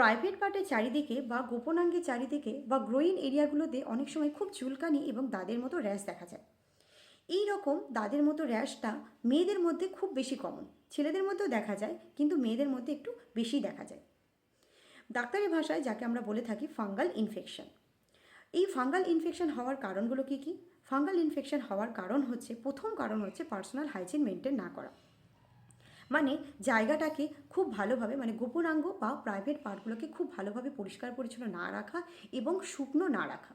Private পার্টের চারিদিকে বা গোপনাঙ্গের চারিদিকে বা গ্রোইন এরিয়াগুলোতে অনেক সময় খুব চুলকানি এবং দাদের মতো র্যাশ দেখা যায়। এই রকম দাদের মতো র্যাশটা মেয়েদের মধ্যে খুব বেশি কমন ছেলেদের মধ্যেও দেখা যায়, কিন্তু মেয়েদের মধ্যে একটু বেশি দেখা যায়। ডাক্তারি ভাষায় যাকে আমরা বলে থাকি ফাঙ্গাল ইনফেকশন। এই ফাঙ্গাল ইনফেকশন হওয়ার কারণগুলো কী কী? ফাঙ্গাল ইনফেকশন হওয়ার কারণ হচ্ছে, প্রথম কারণ হচ্ছে পার্সোনাল হাইজিন মেনটেন না করা। মানে জায়গাটাকে খুব ভালোভাবে মানে গোপনাঙ্গ বা প্রাইভেট পার্টগুলোকে খুব ভালোভাবে পরিষ্কার পরিচ্ছন্ন না রাখা এবং শুকনো না রাখা।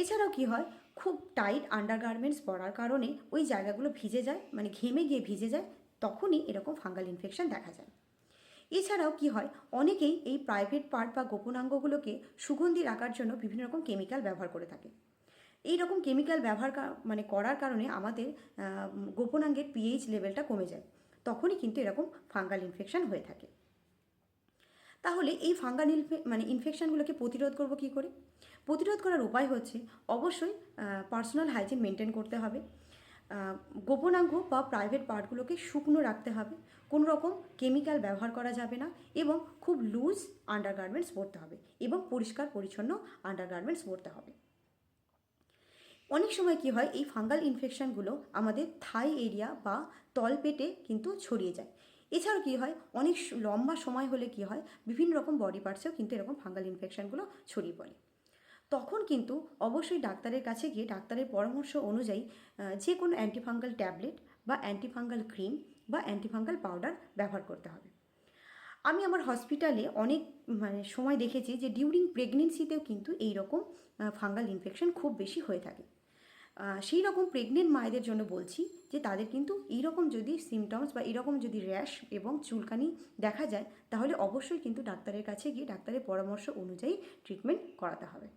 এছাড়াও কি হয়, খুব টাইট আন্ডারগার্মেন্টস পরার কারণে ওই জায়গাগুলো ভিজে যায় মানে ঘেমে গিয়ে ভিজে যায়, তখনই এরকম ফাঙ্গাল ইনফেকশন দেখা যায়। এছাড়াও কি হয়, অনেকেই এই প্রাইভেট পার্ট বা গোপনাঙ্গগুলোকে সুগন্ধি রাখার জন্য বিভিন্ন রকম কেমিক্যাল ব্যবহার করে থাকে। এই রকম কেমিক্যাল ব্যবহার মানে করার কারণে আমাদের গোপনাঙ্গের পিএইচ লেভেলটা কমে যায়। তখনই কিন্তু এরকম ফাঙ্গাল ইনফেকশন হয়ে থাকে। তাহলে এই ফাঙ্গাল মানে ইনফেকশনগুলোকে প্রতিরোধ করব কী করে? প্রতিরোধ করার উপায় হচ্ছে অবশ্যই পার্সোনাল হাইজিন মেনটেন করতে হবে। গোপনাঙ্গ বা প্রাইভেট পার্টগুলোকে শুকনো রাখতে হবে। কোনো রকম কেমিক্যাল ব্যবহার করা যাবে না এবং খুব লুজ আন্ডারগার্মেন্টস পরতে হবে এবং পরিষ্কার পরিচ্ছন্ন আন্ডারগার্মেন্টস পরতে হবে। অনেক সময় কি হয়, এই ফাঙ্গাল ইনফেকশনগুলো আমাদের থাই এরিয়া বা তলপেটে কিন্তু ছড়িয়ে যায়। এছাড়াও কি হয়, অনেক লম্বা সময় হলে কি হয়, বিভিন্ন রকম বডি পার্টসেও কিন্তু এরকম ফাঙ্গাল ইনফেকশনগুলো ছড়িয়ে পড়ে। তখন কিন্তু অবশ্যই ডাক্তারের কাছে গিয়ে ডাক্তারের পরামর্শ অনুযায়ী যে কোনো অ্যান্টিফাঙ্গাল ট্যাবলেট বা অ্যান্টিফাঙ্গাল ক্রিম বা অ্যান্টিফাঙ্গাল পাউডার ব্যবহার করতে হবে। আমি আমার হসপিটালে অনেক মানে সময় দেখেছি যে ডিউরিং প্রেগনেন্সিতেও কিন্তু এই রকম ফাঙ্গাল ইনফেকশন খুব বেশি হয়ে থাকে। সেই রকম প্রেগনেন্ট মায়েদের জন্য বলছি যে তাদের কিন্তু এইরকম যদি সিমটমস বা এরকম যদি র্যাশ এবং চুলকানি দেখা যায়, তাহলে অবশ্যই কিন্তু ডাক্তারের কাছে গিয়ে ডাক্তারের পরামর্শ অনুযায়ী ট্রিটমেন্ট করাতে হবে।